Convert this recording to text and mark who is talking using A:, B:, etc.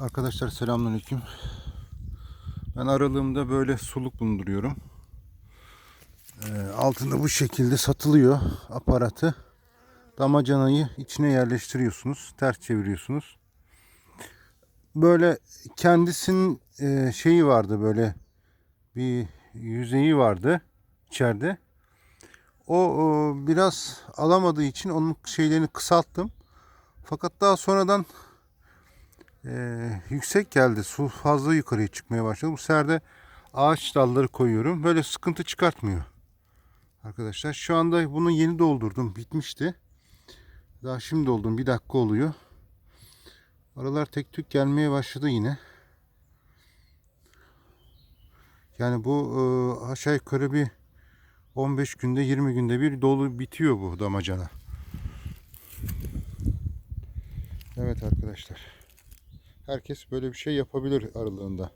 A: Arkadaşlar selamünaleyküm. Ben aralığımda böyle suluk bulunduruyorum. Ee, altında bu şekilde satılıyor aparatı. Damacanayı içine yerleştiriyorsunuz. Ters çeviriyorsunuz. Böyle kendisinin e, şeyi vardı böyle bir yüzeyi vardı içeride. O, o biraz alamadığı için onun şeylerini kısalttım. Fakat daha sonradan ee, yüksek geldi. Su fazla yukarıya çıkmaya başladı. Bu sefer de ağaç dalları koyuyorum. Böyle sıkıntı çıkartmıyor. Arkadaşlar şu anda bunu yeni doldurdum. Bitmişti. Daha şimdi doldum. Bir dakika oluyor. Aralar tek tük gelmeye başladı yine. Yani bu e, aşağı yukarı bir 15 günde 20 günde bir dolu bitiyor bu damacana. Evet arkadaşlar. Herkes böyle bir şey yapabilir aralığında.